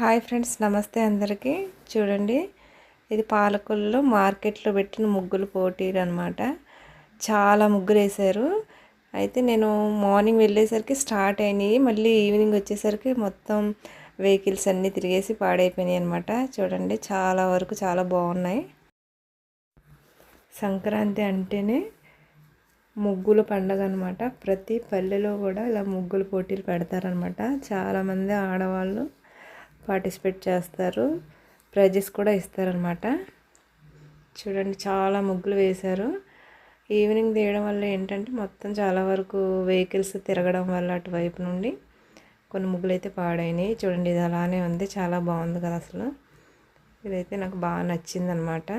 Hi friends నమస్తే అందరికీ. చూడండి ఇది పాలకొల్లో మార్కెట్లో పెట్టిన ముగ్గులు పోటీలు అనమాట చాలా ముగ్గులు వేశారు అయితే నేను మార్నింగ్ వెళ్ళేసరికి స్టార్ట్ అయినాయి. మళ్ళీ ఈవినింగ్ వచ్చేసరికి మొత్తం వెహికల్స్ అన్నీ తిరిగేసి పాడైపోయినాయి అనమాట చూడండి చాలా వరకు చాలా బాగున్నాయి. సంక్రాంతి అంటేనే ముగ్గుల పండగ అనమాట ప్రతి పల్లెలో కూడా ఇలా ముగ్గులు పోటీలు పెడతారనమాట చాలామంది ఆడవాళ్ళు పార్టిసిపేట్ చేస్తారు. ప్రైజెస్ కూడా ఇస్తారనమాట చూడండి చాలా ముగ్గులు వేశారు. ఈవినింగ్ తీయడం వల్ల ఏంటంటే మొత్తం చాలా వరకు వెహికల్స్ తిరగడం వల్ల అటువైపు నుండి కొన్ని ముగ్గులు అయితే పాడైనాయి. చూడండి ఇది అలానే ఉంది. చాలా బాగుంది కదా అసలు. ఇదైతే నాకు బాగా నచ్చింది అనమాట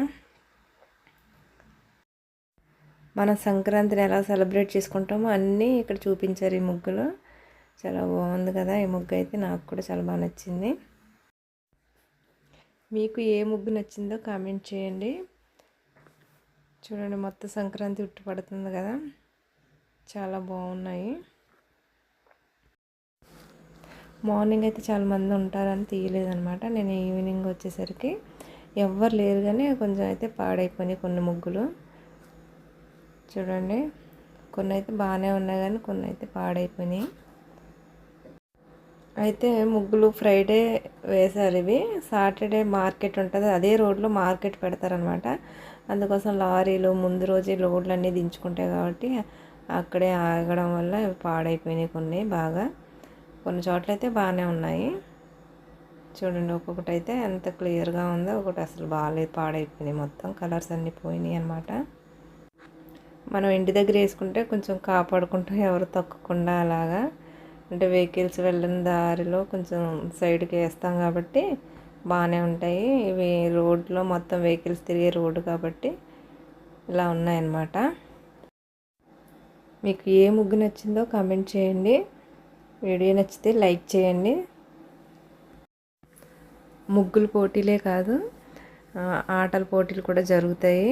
మన సంక్రాంతిని ఎలా సెలబ్రేట్ చేసుకుంటామో అన్నీ ఇక్కడ చూపించారు ఈ ముగ్గులు. చాలా బాగుంది కదా ఈ ముగ్గు అయితే నాకు కూడా చాలా బాగా నచ్చింది. మీకు ఏ ముగ్గు నచ్చిందో కామెంట్ చేయండి. చూడండి మొత్తం సంక్రాంతి ఉట్టు పడుతుంది కదా. చాలా బాగున్నాయి. మార్నింగ్ అయితే చాలా మంది ఉంటారని తీయలేదనమాట నేను ఈవినింగ్ వచ్చేసరికి ఎవ్వరు లేరు కానీ కొంచెం అయితే పాడైపోయినాయి కొన్ని ముగ్గులు. చూడండి కొన్ని అయితే బాగానే ఉన్నాయి కానీ కొన్ని అయితే పాడైపోయినాయి. అయితే ముగ్గులు ఫ్రైడే వేశారు ఇవి. సాటర్డే మార్కెట్ ఉంటుంది. అదే రోడ్లో మార్కెట్ పెడతారనమాట. అందుకోసం లారీలు ముందు రోజే లోడ్లు అన్నీ దించుకుంటాయి కాబట్టి అక్కడే ఆగడం వల్ల పాడైపోయినాయి కొన్ని బాగా. కొన్ని చోట్ల అయితే బాగానే ఉన్నాయి. చూడండి ఒక్కొక్కటి అయితే ఎంత క్లియర్గా ఉందో ఒకటి అసలు బాగాలేదు పాడైపోయినాయి మొత్తం. కలర్స్ అన్నీ పోయినాయి అనమాట మనం ఇంటి దగ్గర వేసుకుంటే కొంచెం కాపాడుకుంటాం ఎవరు తొక్కకుండా అలాగా అంటే వెహికల్స్ వెళ్ళిన దారిలో కొంచెం సైడ్కి వేస్తాం కాబట్టి బాగానే ఉంటాయి. ఇవి రోడ్లో మొత్తం వెహికల్స్ తిరిగే రోడ్డు కాబట్టి ఇలా ఉన్నాయన్నమాట. మీకు ఏ ముగ్గు నచ్చిందో కామెంట్ చేయండి. వీడియో నచ్చితే లైక్ చేయండి. ముగ్గులు పోటీలే కాదు ఆటల పోటీలు కూడా జరుగుతాయి.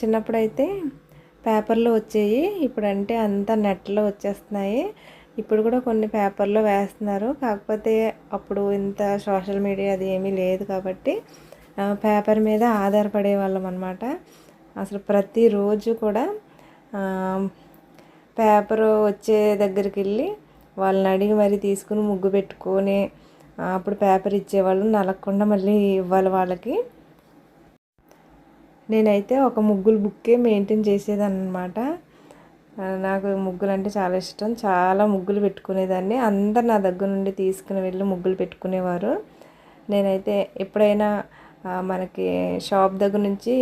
చిన్నప్పుడైతే పేపర్లో వచ్చేవి ఇప్పుడంటే అంత అంతా నెట్లో వచ్చేస్తున్నాయి. ఇప్పుడు కూడా కొన్ని పేపర్లో వేస్తున్నారు. కాకపోతే అప్పుడు ఇంత సోషల్ మీడియా అది ఏమీ లేదు కాబట్టి పేపర్ మీద ఆధారపడే వాళ్ళం అనమాట అసలు ప్రతిరోజు కూడా పేపర్ వచ్చే దగ్గరికి వెళ్ళి వాళ్ళని అడిగి మరీ తీసుకుని ముగ్గు పెట్టుకొని అప్పుడు పేపర్ ఇచ్చేవాళ్ళు నలగకుండా మళ్ళీ ఇవ్వాలి వాళ్ళకి. నేనైతే ఒక ముగ్గులు బుక్కే మెయింటైన్ చేసేదాన్ని నాకు ముగ్గులు అంటే చాలా ఇష్టం. చాలా ముగ్గులు పెట్టుకునేదాన్ని. అందరు నా దగ్గర నుండి తీసుకుని వెళ్ళి ముగ్గులు పెట్టుకునేవారు. నేనైతే ఎప్పుడైనా మనకి షాప్ దగ్గర నుంచి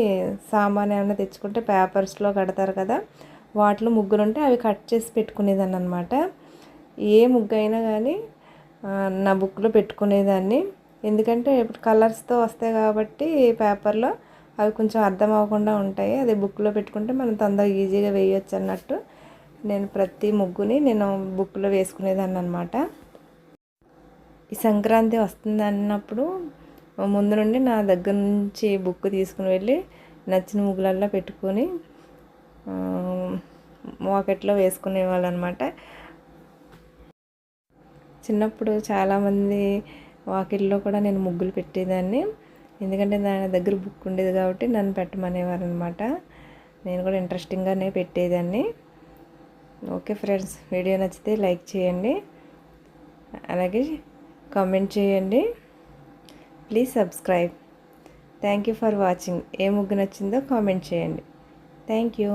సామాన్ ఏమైనా తెచ్చుకుంటే పేపర్స్లో కడతారు కదా వాటిలో ముగ్గులు ఉంటే అవి కట్ చేసి పెట్టుకునేదాన్ని అనమాట ఏ ముగ్గు అయినా కానీ నా బుక్లో పెట్టుకునేదాన్ని. ఎందుకంటే ఇప్పుడు కలర్స్తో వస్తాయి కాబట్టి పేపర్లో అవి కొంచెం అర్థం అవ్వకుండా ఉంటాయి. అది బుక్లో పెట్టుకుంటే మనం తొందరగా ఈజీగా వేయొచ్చు అన్నట్టు నేను ప్రతి ముగ్గుని నేను బుక్లో వేసుకునేదాన్ని అనమాట ఈ సంక్రాంతి వస్తుంది అన్నప్పుడు ముందు నుండి నా దగ్గర నుంచి బుక్ తీసుకుని వెళ్ళి నచ్చిన ముగ్గులల్లో పెట్టుకొని వాకెట్లో వేసుకునేవాళ్ళు అనమాట చిన్నప్పుడు చాలామంది వాకిట్లో కూడా నేను ముగ్గులు పెట్టేదాన్ని. ఎందుకంటే నా దగ్గర బుక్ ఉండేది కాబట్టి నన్ను పెట్టమనేవారు అనమాట నేను కూడా ఇంట్రెస్టింగ్గానే పెట్టేదాన్ని. ఓకే ఫ్రెండ్స్ వీడియో నచ్చితే లైక్ చేయండి. అలాగే కామెంట్ చేయండి. Please subscribe. Thank you for watching. ఏ ముగ్గు నచ్చిందో కామెంట్ చేయండి. Thank you.